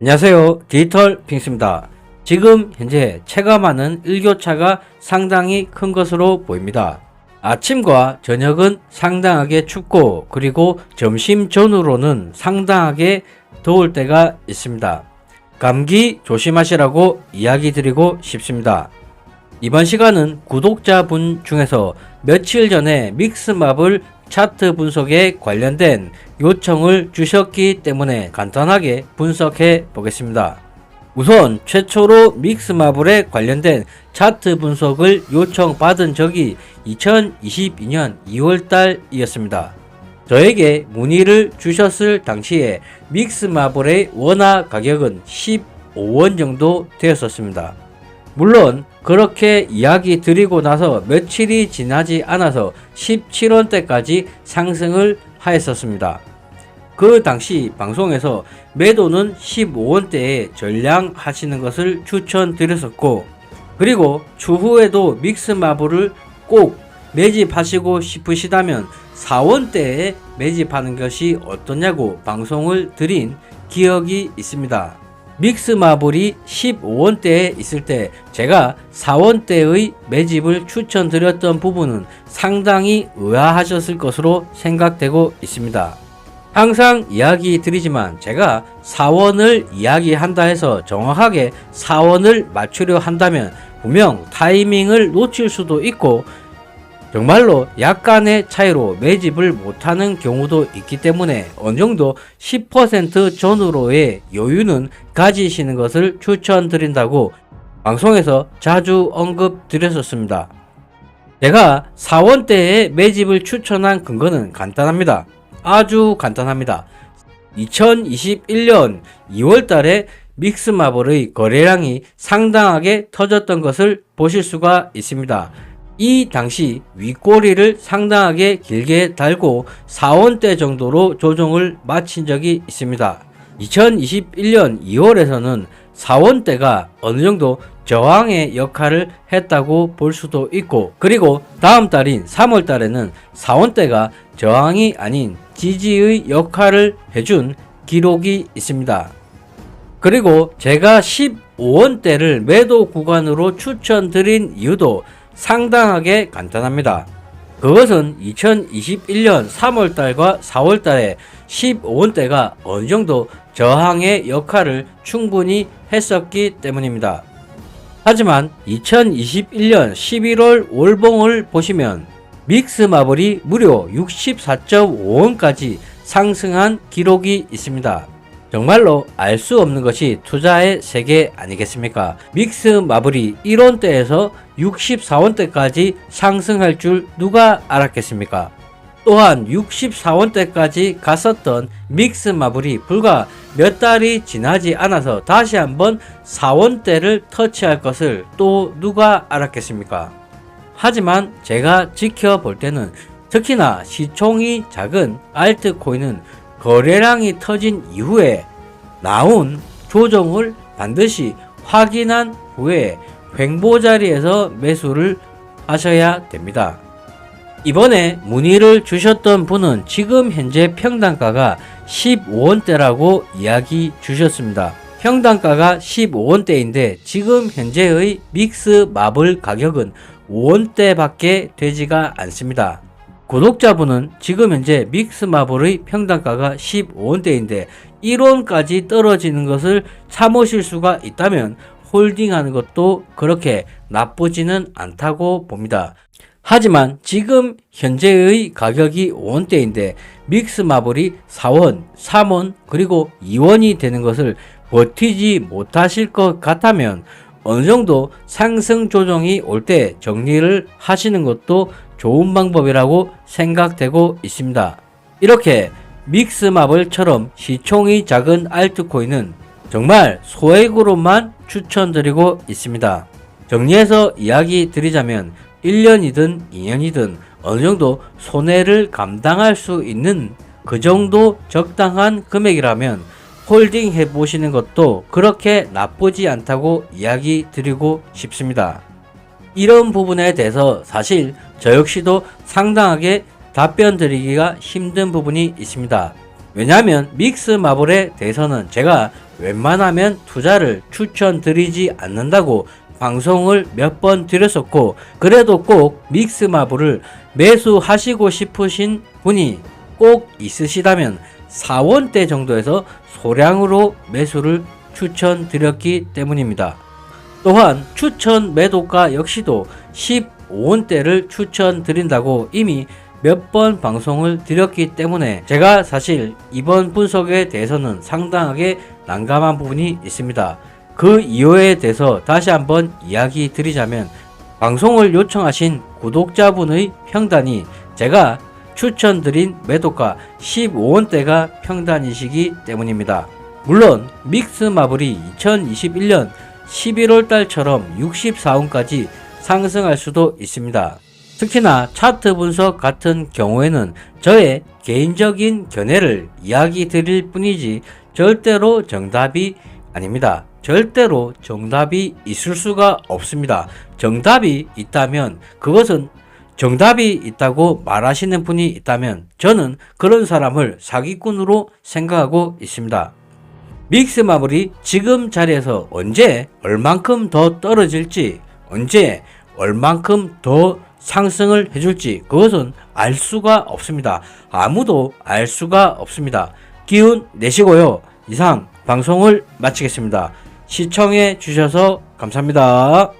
안녕하세요. 디지털 핑스입니다. 지금 현재 체감하는 일교차가 상당히 큰 것으로 보입니다. 아침과 저녁은 상당하게 춥고 그리고 점심 전후로는 상당하게 더울 때가 있습니다. 감기 조심하시라고 이야기 드리고 싶습니다. 이번 시간은 구독자분 중에서 며칠 전에 믹스맵을 차트 분석에 관련된 요청을 주셨기 때문에 간단하게 분석해 보겠습니다. 우선 최초로 믹스마블에 관련된 차트 분석을 요청받은 적이 2022년 2월달이었습니다. 저에게 문의를 주셨을 당시에 믹스마블의 원화 가격은 15원 정도 되었었습니다. 물론 그렇게 이야기 드리고 나서 며칠이 지나지 않아서 17원대까지 상승을 하였었습니다. 그 당시 방송에서 매도는 15원대에 전량하시는 것을 추천드렸었고 그리고 추후에도 믹스 마블을 꼭 매집하시고 싶으시다면 4원대에 매집하는 것이 어떠냐고 방송을 드린 기억이 있습니다. 믹스 마블이 15원대에 있을 때 제가 4원대의 매집을 추천드렸던 부분은 상당히 의아하셨을 것으로 생각되고 있습니다. 항상 이야기 드리지만 제가 4원을 이야기한다 해서 정확하게 4원을 맞추려 한다면 분명 타이밍을 놓칠 수도 있고 정말로 약간의 차이로 매집을 못하는 경우도 있기 때문에 어느 정도 10% 전후로의 여유는 가지시는 것을 추천드린다고 방송에서 자주 언급드렸었습니다. 제가 4원대에 매집을 추천한 근거는 간단합니다. 아주 간단합니다. 2021년 2월 달에 믹스마블의 거래량이 상당하게 터졌던 것을 보실 수가 있습니다. 이 당시 윗꼬리를 상당하게 길게 달고 4원대 정도로 조정을 마친 적이 있습니다. 2021년 2월에서는 4원대가 어느 정도 저항의 역할을 했다고 볼 수도 있고 그리고 다음 달인 3월 달에는 4원대가 저항이 아닌 지지의 역할을 해준 기록이 있습니다. 그리고 제가 15원대를 매도 구간으로 추천드린 이유도 상당하게 간단합니다. 그것은 2021년 3월달과 4월달에 15원대가 어느 정도 저항의 역할을 충분히 했었기 때문입니다. 하지만 2021년 11월 월봉을 보시면 믹스 마블이 무려 64.5원까지 상승한 기록이 있습니다. 정말로 알 수 없는 것이 투자의 세계 아니겠습니까? 믹스 마블이 1원대에서 64원대까지 상승할 줄 누가 알았겠습니까? 또한 64원대까지 갔었던 믹스 마블이 불과 몇 달이 지나지 않아서 다시 한번 4원대를 터치할 것을 또 누가 알았겠습니까? 하지만 제가 지켜볼 때는 특히나 시총이 작은 알트코인은 거래량이 터진 이후에 나온 조정을 반드시 확인한 후에 횡보 자리에서 매수를 하셔야 됩니다. 이번에 문의를 주셨던 분은 지금 현재 평단가가 15원대라고 이야기 주셨습니다. 평단가가 15원대인데 지금 현재의 믹스 마블 가격은 5원대밖에 되지가 않습니다. 구독자분은 지금 현재 믹스 마블의 평단가가 15원대인데 1원까지 떨어지는 것을 참으실 수가 있다면 홀딩하는 것도 그렇게 나쁘지는 않다고 봅니다. 하지만 지금 현재의 가격이 5원대인데 믹스 마블이 4원, 3원, 그리고 2원이 되는 것을 버티지 못하실 것 같다면 어느 정도 상승 조정이 올 때 정리를 하시는 것도 좋은 방법이라고 생각되고 있습니다. 이렇게 믹스마블처럼 시총이 작은 알트코인은 정말 소액으로만 추천드리고 있습니다. 정리해서 이야기 드리자면 1년이든 2년이든 어느 정도 손해를 감당할 수 있는 그 정도 적당한 금액이라면 홀딩 해 보시는 것도 그렇게 나쁘지 않다고 이야기 드리고 싶습니다. 이런 부분에 대해서 사실 저 역시도 상당하게 답변 드리기가 힘든 부분이 있습니다. 왜냐하면 믹스 마블에 대해서는 제가 웬만하면 투자를 추천드리지 않는다고 방송을 몇 번 드렸었고 그래도 꼭 믹스 마블을 매수하시고 싶으신 분이 꼭 있으시다면 4원대 정도에서 소량으로 매수를 추천드렸기 때문입니다. 또한 추천 매도가 역시도 15원대를 추천드린다고 이미 몇 번 방송을 드렸기 때문에 제가 사실 이번 분석에 대해서는 상당하게 난감한 부분이 있습니다. 그 이유에 대해서 다시 한번 이야기 드리자면 방송을 요청하신 구독자분의 평단이 제가 추천드린 매도가 15원대가 평단이시기 때문입니다. 물론 믹스 마블이 2021년 11월 달처럼 64원까지 상승할 수도 있습니다. 특히나 차트 분석 같은 경우에는 저의 개인적인 견해를 이야기 드릴 뿐이지 절대로 정답이 아닙니다. 절대로 정답이 있을 수가 없습니다. 정답이 있다면 그것은 정답이 있다고 말하시는 분이 있다면 저는 그런 사람을 사기꾼으로 생각하고 있습니다. 믹스 마블이 지금 자리에서 언제 얼만큼 더 떨어질지 언제 얼만큼 더 상승을 해줄지 그것은 알 수가 없습니다. 아무도 알 수가 없습니다. 기운 내시고요. 이상 방송을 마치겠습니다. 시청해 주셔서 감사합니다.